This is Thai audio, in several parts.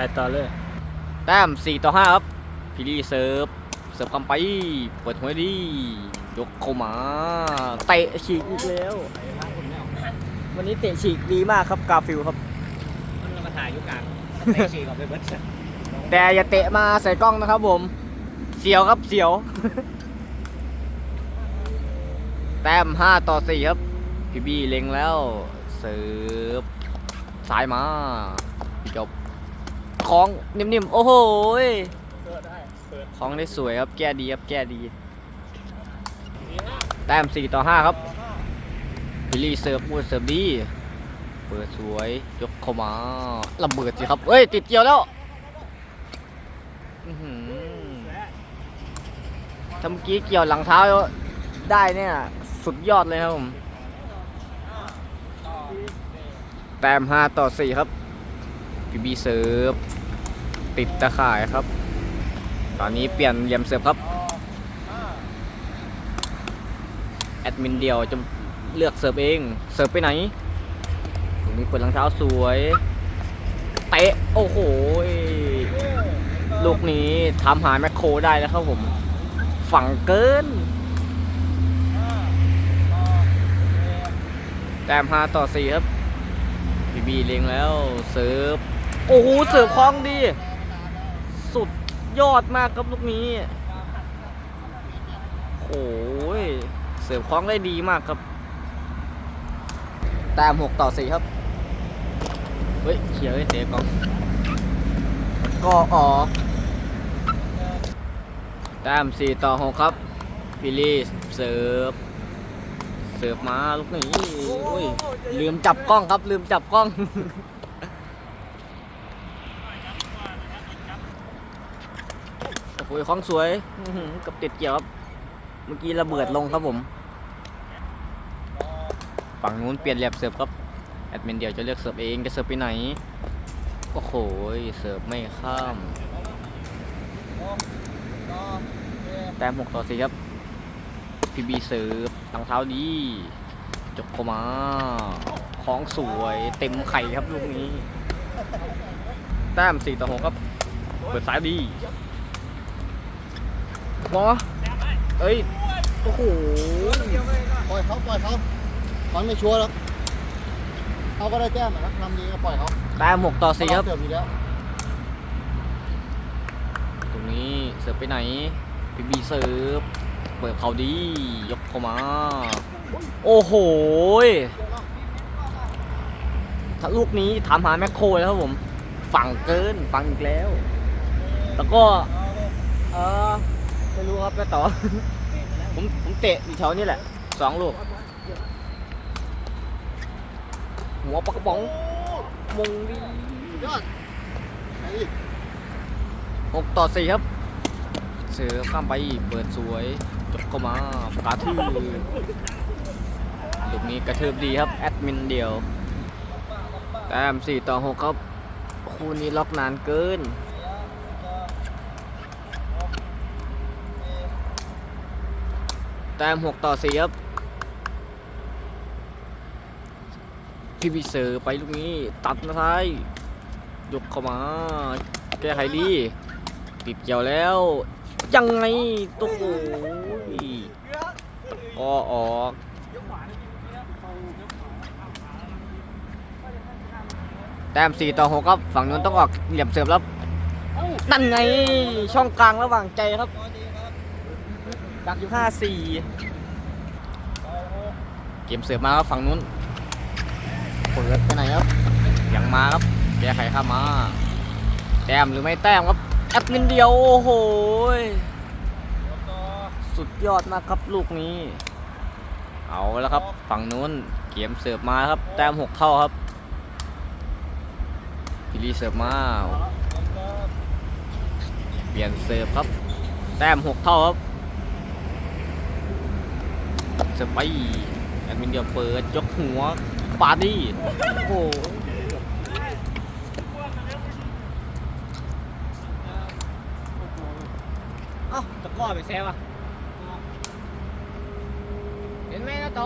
ไปต่อเลย แต้ม4ต่อ5ครับพี่ลีเซิร์ฟ เสิร์ฟคำไป เปิดหัวดียกเข้ามาเตะฉีกอีกแล้ว วันนี้เตะฉีกดีมากครับกาฟิลครับมันมาถ่ายยุกลางเตะฉีกออกไปเบิดแต่อย่าเตะมาใส่กล้องนะครับผม เสียวครับเสียว แต้ม 5 ต่อ 4 ครับพี่บี้เล็งแล้ว เสิร์ฟซ้ายมาพี่จบ คล้องนิ่มๆ โอ้โหยเปิดได้เปิดคล้องได้สวยครับแก้ดีครับแก้ดี แต้ม4ต่อ 5 ครับพี่ลี่เสิร์ฟมูดเสิร์ฟดี เปิดสวย ยกเข้ามาระเบิดสิครับเอ้ย ติดเกี่ยวแล้วอื้อหือถ้าเมื่อกี้เกี่ยวหลังเท้าได้เนี่ย สุดยอดเลยครับผม แต้ม5ต่อ 4 ครับพี่บีเสิร์ฟ ติดตะข่ายครับ ตอนนี้เปลี่ยนเหลี่ยมเสิร์ฟครับ แอดมินเดียวจะเลือกเสิร์ฟเอง เสิร์ฟไปไหนตรงนี้เปิดรองเท้าสวยเตะโอ้โห ลูกนี้ทำหาแมคโครได้แล้วครับผม ฝังเกิน แต้ม5ต่อ 4 ครับพีบีเลงแล้ว เสิร์ฟ โอ้โห เสิร์ฟคล้องดี สุดยอดมากครับลูกนี้ โอ้ย เสิร์ฟคล้องได้ดีมากครับแต้ม6ต่อ4ครับ เฮ้ยเขียวเตะกองก็ออกแต้ม4ต่อ6ครับ พิลี่เสิร์ฟ เสิร์ฟมาลูกนี้โอ้ยลืมจับกล้องครับ ลืมจับกล้อง โอ้โหคล้องสวยกับติดเกี่ยวครับ เมื่อกี้ระเบิดลงครับผม ฝั่งนู้นเปลี่ยนแลบเสิร์ฟครับ แอดมินเดียวจะเลือกเสิร์ฟเองจะเสิร์ฟไปไหน โอ้โห เสิร์ฟไม่ข้าม แต้ม6ต่อ4ครับ พีบีเสิร์ฟตังเท้าดี จบเข้ามาคล้องสวยเต็มไข่ครับลูกนี้ แต้ม4ต่อ6ครับ เปิดซ้ายดี หมอเอ้ย โอ้โห ปล่อยเขาปล่อยเขามันไม่ชัวร์หรอกเขาก็ได้แต้มนะครับทำดีก็ปล่อยเขาแต้ม6ต่อ4ครับ เสิร์ฟอยู่แล้วตรงนี้เสิร์ฟไปไหนพีบีเสิร์ฟ เปิดเขาดี ยกเข้ามา โอ้โหยถ้าลูกนี้ถามหาแมคโครแล้วครับผม ฝั่งเกิน ฝั่งอีกแล้ว แล้วก็ เออ ไม่รู้ครับไปต่อ ผมผมเตะอยู่แถวนี้แหละสองลูก หัวปากกระป๋องมงดียอดไอ้หกต่อสี่ครับ เสือข้ามไปเปิดสวยจบเข้ามากระทืบลูกนี้กระทืบดีครับแอดมินเดียวแต้มสี่ต่อหกครับ คู่นี้ล็อกนานเกิน แต้มหกต่อสี่ครับพี่พิเซอร์ไปลูกนี้ตัดมาท้ายยกเข้ามา แก้ไขดีติดเกี่ยวแล้ว ยังไงตัวโอ้ยก็ออกแต้ม4ต่อ6ครับ ฝั่งนู้นต้องออกเหลี่ยมเสิร์ฟแล้วนั่นไงช่องกลางระหว่างใจครับ ดักอยู่5 4เกมเสิร์ฟมาครับฝั่งนู้นเปิดไปไหนครับยังมาครับแก้ไขเข้ามา แต้มหรือไม่แต้มครับแอดมินเดียวโอ้โหยสุดยอดมากครับลูกนี้ เอาแล้วครับฝั่งนู้นเกมเสิร์ฟมาครับ แต้มหกเท่าครับพิลีเสิร์ฟมาเปลี่ยนเสิร์ฟครับ แต้มหกเท่าครับเสไปแอดมินเดียวเปิดยกหัวปาดี้โอ้โหเอ้าตะกร้อไปแซวอะเห็นไหมนะโต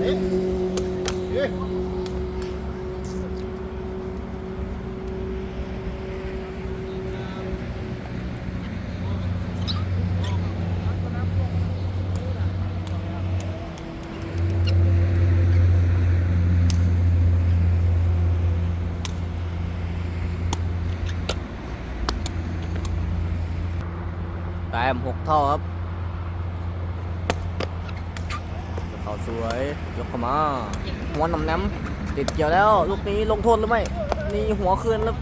เอ๊ะเอ๊ะ ต้มหกเท่าครับเขาสวยยกเข้ามา หัวหนำแนมติดเกี่ยวแล้ว ลูกนี้ลงโทษหรือไม่ นี่หัวคืนแล้ว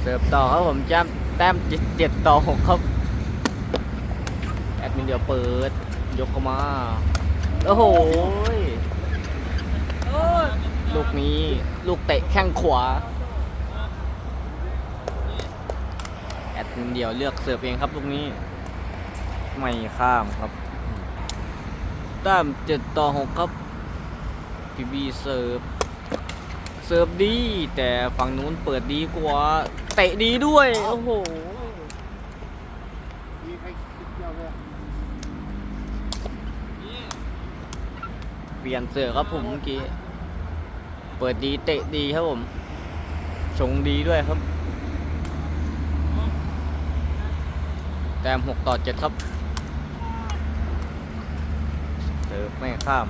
เสิร์ฟต่อครับผมแจมแต้มเจ็ดต่อหกครับ แอดมินเดียวเปิด ยกเข้ามา โอ้โหยลูกนี้ลูกเตะแข้งขวา แอดเดียวเลือกเสิร์ฟเองครับลูกนี้ ไม่ข้ามครับแต้มเจ็ดต่อหกครับพีบีเสิร์ฟเสิร์ฟดี แต่ฝั่งนู้นเปิดดีกว่า เตะดีด้วย โอ้โหเดียวเลยเปลี่ยนเสือครับผมเมื่อกี้ เปิดดีเตะดีครับผม ชงดีด้วยครับ แต้มหกต่อเจ็ดครับเสิร์ฟไม่ข้าม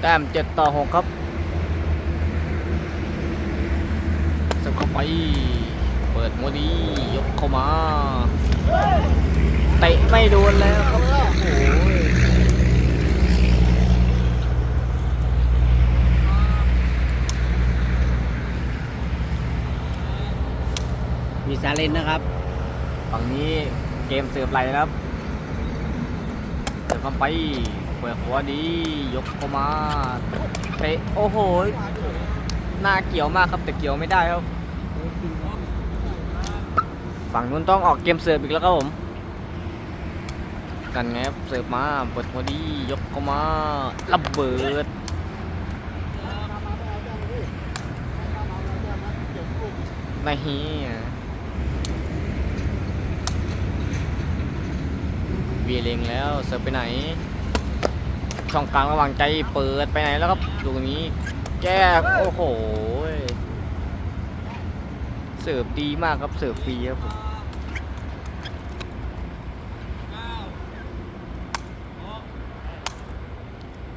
แต้มเจ็ดต่อหกครับเสิร์ฟเข้าไป เปิดหัวดียกเข้ามา เตะไม่โดนแล้วครับ โอ้โห มี ซาเลนนะครับ ฝั่งนี้เกมเสิร์ฟไหลแล้วครับ เสิร์ฟเข้าไป เปิดหัวดี ยกเข้ามาเตะโอ้โห หน้าเกี่ยวมากครับแต่เกี่ยวไม่ได้ครับ ฝั่งนู้นต้องออกเกมเสิร์ฟอีกแล้วครับผม กันไงครับเสิร์ฟมา เปิดหัวดี ยกเข้ามาระเบิดไม่เฮีย วีเลงแล้วเสิร์ฟไปไหน ช่องกลางระหว่างใจเปิดไปไหนแล้วครับตรงนี้แก้โอ้โหเสิร์ฟดีมากครับเสิร์ฟฟรีครับผม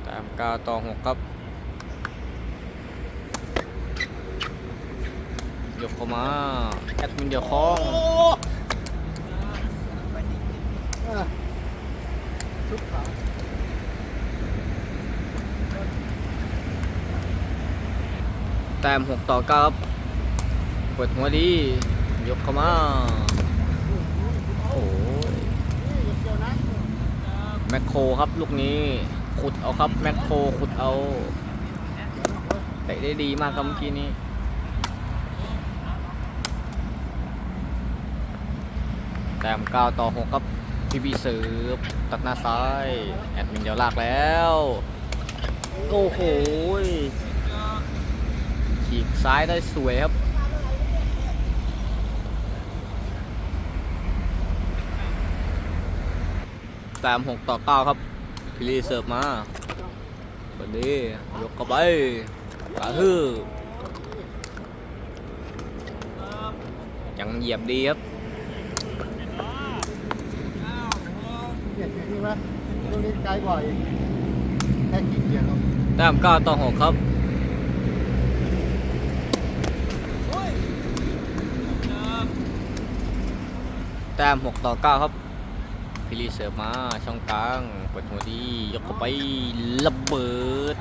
ตามก้าต่อหกครับเดี๋ยกเข้ามาแอดมินเดี๋ยวคล้องอะ ชุดขาวแต้ม6ต่อ9ครับเปิดหัวดี ยกเข้ามา โอ้ยแมคโครครับลูกนี้ ขุดเอาครับ แมคโครขุดเอาเตะได้ดีมากครับเมื่อกี้นี้แต้ม9ต่อ6ครับ พีบีเสิร์ฟตัดหน้าซ้าย แอดมินเดียวลากแล้ว โอ้โหยฉีกซ้ายได้สวยครับแต้ม6ต่อ9ครับพิลีเสิร์ฟมาเปิดดียกเข้าไปกระฮือยังเหยียบดีครับ เนี่ยเห็นนี่ ไหมตรงนี้ไกลกว่าอีกแค่กี่เกียร์แล้วแต้มก้าต่อหกครับ แต้มหกต่อเก้าครับ พิลีเสิร์ฟมาช่องกลางเปิดหัวดี ยกเข้าไประเบิด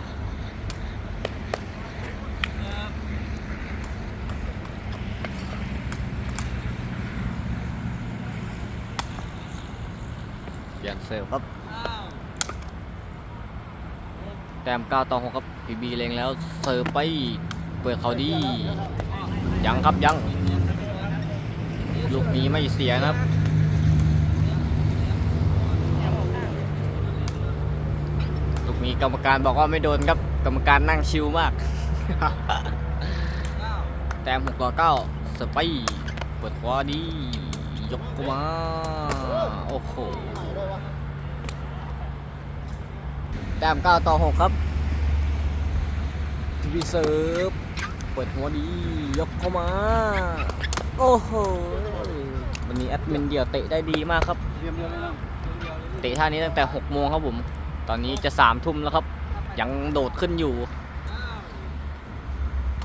เปลี่ยนเสิร์ฟครับแต้ม9ต่อ6ครับพีบีเลงแล้วเสิร์ฟไปเปิดเขาดี ยังครับยังลูกนี้ไม่เสียนะครับลูกนี้กรรมการบอกว่าไม่โดนครับ กรรมการนั่งชิลมาก แต้ม6ต่อ9เสิร์ฟไปเปิดขวาดี ยกเข้ามา โอ้โห แต้ม9ต่อ6ครับทีวีเซิร์ฟเปิดหัวดียกเข้ามา โอ้โหวันนี้แอดมินเดี่ยวเตะได้ดีมากครับ เตะท่านี้ตั้งแต่6โมงครับผม ตอนนี้จะ3ทุ่มแล้วครับ ยังโดดขึ้นอยู่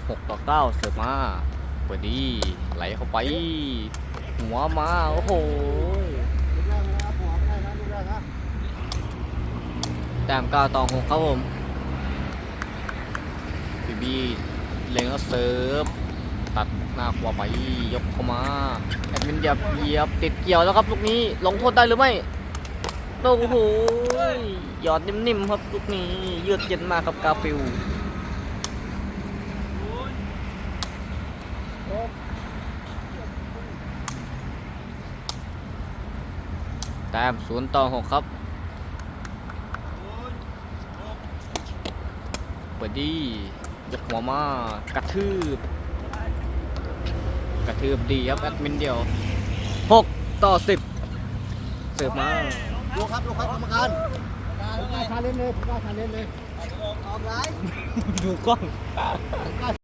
หกต่อเก้าเสิร์ฟมาเปิดดีไหลเข้าไป หัวมา โอ้โห ลูกแรกนะครับหัวไม่ได้นะลูกแรกนะ แต้มเก้าต่อหกครับผมบีบีเล็งแล้วเซิร์ฟตัดหน้าขวาไปยกเข้ามาแอดมินเหยียบเหยียบติดเกี่ยวแล้วครับลูกนี้ลงโทษได้หรือไม่โอ้โหหยอดนิ่มๆครับลูกนี้เยือกเย็นมากครับกาฟิลแต้มศูนย์ต่อหกครับ เปิดดียกหัวมากระทืบ กระทืบดีครับแอดมินเดียวหกต่อสิบเสิร์ฟมาดูครับดูครับกรรมการผมกล้าชาเลนจ์เลยผมกล้าชาเลนจ์เลยดูกล้อง